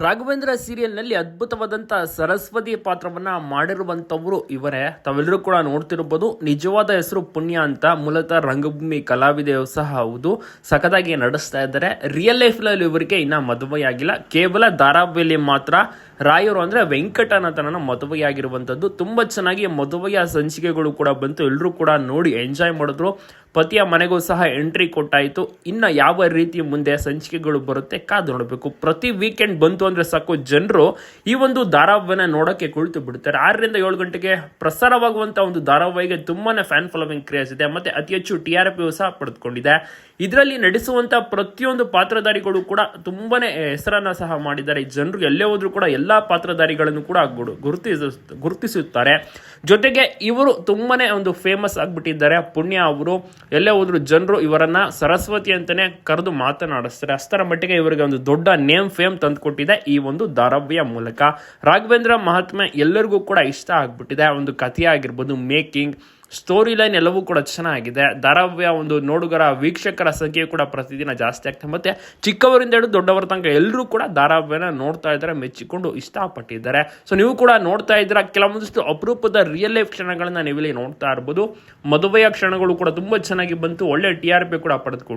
ರಾಘವೇಂದ್ರ ಸೀರಿಯಲ್ನಲ್ಲಿ ಅದ್ಭುತವಾದಂಥ ಸರಸ್ವತಿ ಪಾತ್ರವನ್ನ ಮಾಡಿರುವಂಥವರು ಇವರೇ. ತಾವೆಲ್ಲರೂ ಕೂಡ ನೋಡ್ತಿರ್ಬೋದು. ನಿಜವಾದ ಹೆಸರು ಪುಣ್ಯ ಅಂತ ಮೂಲತಃ ರಂಗಭೂಮಿ ಕಲಾವಿದೆಯು ಸಹ ಹೌದು. ಸಖತ್ತಾಗಿ ನಡೆಸ್ತಾ ಇದ್ದಾರೆ. ರಿಯಲ್ ಲೈಫ್ನಲ್ಲಿ ಇವರಿಗೆ ಇನ್ನೂ ಮದುವೆಯಾಗಿಲ್ಲ. ಕೇವಲ ಧಾರಾವಾಹಿಯಲ್ಲಿ ಮಾತ್ರ ರಾಯರು ಅಂದರೆ ವೆಂಕಟನಾಥನ ಮದುವೆಯಾಗಿರುವಂಥದ್ದು. ತುಂಬ ಚೆನ್ನಾಗಿ ಮದುವೆಯ ಸಂಚಿಕೆಗಳು ಕೂಡ ಬಂತು. ಎಲ್ಲರೂ ಕೂಡ ನೋಡಿ ಎಂಜಾಯ್ ಮಾಡಿದ್ರು. ಪತಿಯ ಮನೆಗೂ ಸಹ ಎಂಟ್ರಿ ಕೊಟ್ಟಾಯಿತು. ಇನ್ನು ಯಾವ ರೀತಿ ಮುಂದೆ ಸಂಚಿಕೆಗಳು ಬರುತ್ತೆ ಕಾದು ನೋಡಬೇಕು. ಪ್ರತಿ ವೀಕೆಂಡ್ ಬಂತು ಅಂದರೆ ಸಾಕು ಜನರು ಈ ಒಂದು ಧಾರಾವಾಹಿನ ನೋಡೋಕ್ಕೆ ಕುಳಿತು ಬಿಡ್ತಾರೆ. ಆರರಿಂದ ಏಳು ಗಂಟೆಗೆ ಪ್ರಸಾರವಾಗುವಂಥ ಒಂದು ಧಾರಾವಾಹಿಗೆ ತುಂಬಾ ಫ್ಯಾನ್ ಫಾಲೋವಿಂಗ್ ಕ್ರಿಯೇಸ್ ಇದೆ. ಮತ್ತು ಅತಿ ಹೆಚ್ಚು ಟಿ ಆರ್ ಪಿಯು ಸಹ ಪಡೆದುಕೊಂಡಿದೆ. ಇದರಲ್ಲಿ ನಡೆಸುವಂಥ ಪ್ರತಿಯೊಂದು ಪಾತ್ರಧಾರಿಗಳು ಕೂಡ ತುಂಬಾ ಹೆಸರನ್ನು ಸಹ ಮಾಡಿದ್ದಾರೆ. ಜನರು ಎಲ್ಲೇ ಹೋದರೂ ಕೂಡ ಎಲ್ಲಾ ಪಾತ್ರಧಾರಿಗಳನ್ನು ಕೂಡ ಗುರು- ಗುರುತಿಸ, ಗುರುತಿಸುತ್ತಾರೆ. ಜೊತೆಗೆ ಇವರು ತುಂಬಾನೇ ಒಂದು ಫೇಮಸ್ ಆಗಿಬಿಟ್ಟಿದ್ದಾರೆ. ಪುಣ್ಯ ಅವರು, ಎಲ್ಲೇ ಹೋದ್ರು ಜನರು ಇವರನ್ನ ಸರಸ್ವತಿ ಅಂತಾನೆ ಕರೆದು ಮಾತನಾಡಿಸ್ತಾರೆ. ಅಷ್ಟರ ಮಟ್ಟಿಗೆ ಇವರಿಗೆ ಒಂದು ದೊಡ್ಡ ನೇಮ್ ಫೇಮ್ ತಂದುಕೊಟ್ಟಿದೆ ಈ ಒಂದು ದಾರವ್ಯ ಮೂಲಕ. ರಾಘವೇಂದ್ರ ಮಹಾತ್ಮೆ ಎಲ್ಲರಿಗೂ ಕೂಡ ಇಷ್ಟ ಆಗ್ಬಿಟ್ಟಿದೆ. ಒಂದು ಕಥೆ ಆಗಿರ್ಬೋದು ಮೇಕಿಂಗ್ ಸ್ಟೋರಿ ಲೈನ್ ಎಲ್ಲವೂ ಕೂಡ ಚೆನ್ನಾಗಿದೆ. ಧಾರಾವಾಹಿಯ ಒಂದು ನೋಡುಗರ, ವೀಕ್ಷಕರ ಸಂಖ್ಯೆ ಕೂಡ ಪ್ರತಿದಿನ ಜಾಸ್ತಿ ಆಗ್ತದೆ. ಮತ್ತೆ ಚಿಕ್ಕವರಿಂದ ಹಿಡಿದು ದೊಡ್ಡವರ ತನಕ ಎಲ್ಲರೂ ಕೂಡ ಧಾರಾವಾಹಿನ ನೋಡ್ತಾ ಇದ್ದಾರೆ, ಮೆಚ್ಚಿಕೊಂಡು ಇಷ್ಟಪಟ್ಟಿದ್ದಾರೆ. ಸೊ ನೀವು ಕೂಡ ನೋಡ್ತಾ ಇದ್ದೀರಾ? ಕೆಲವೊಂದಿಷ್ಟು ಅಪರೂಪದ ರಿಯಲ್ ಲೈಫ್ ಕ್ಷಣಗಳನ್ನ ನೀವಿಲ್ಲಿ ನೋಡ್ತಾ ಇರ್ಬೋದು. ಮದುವೆಯ ಕ್ಷಣಗಳು ಕೂಡ ತುಂಬಾ ಚೆನ್ನಾಗಿ ಬಂತು. ಒಳ್ಳೆ ಟಿ ಕೂಡ ಪಡೆದುಕೊಂಡಿದೆ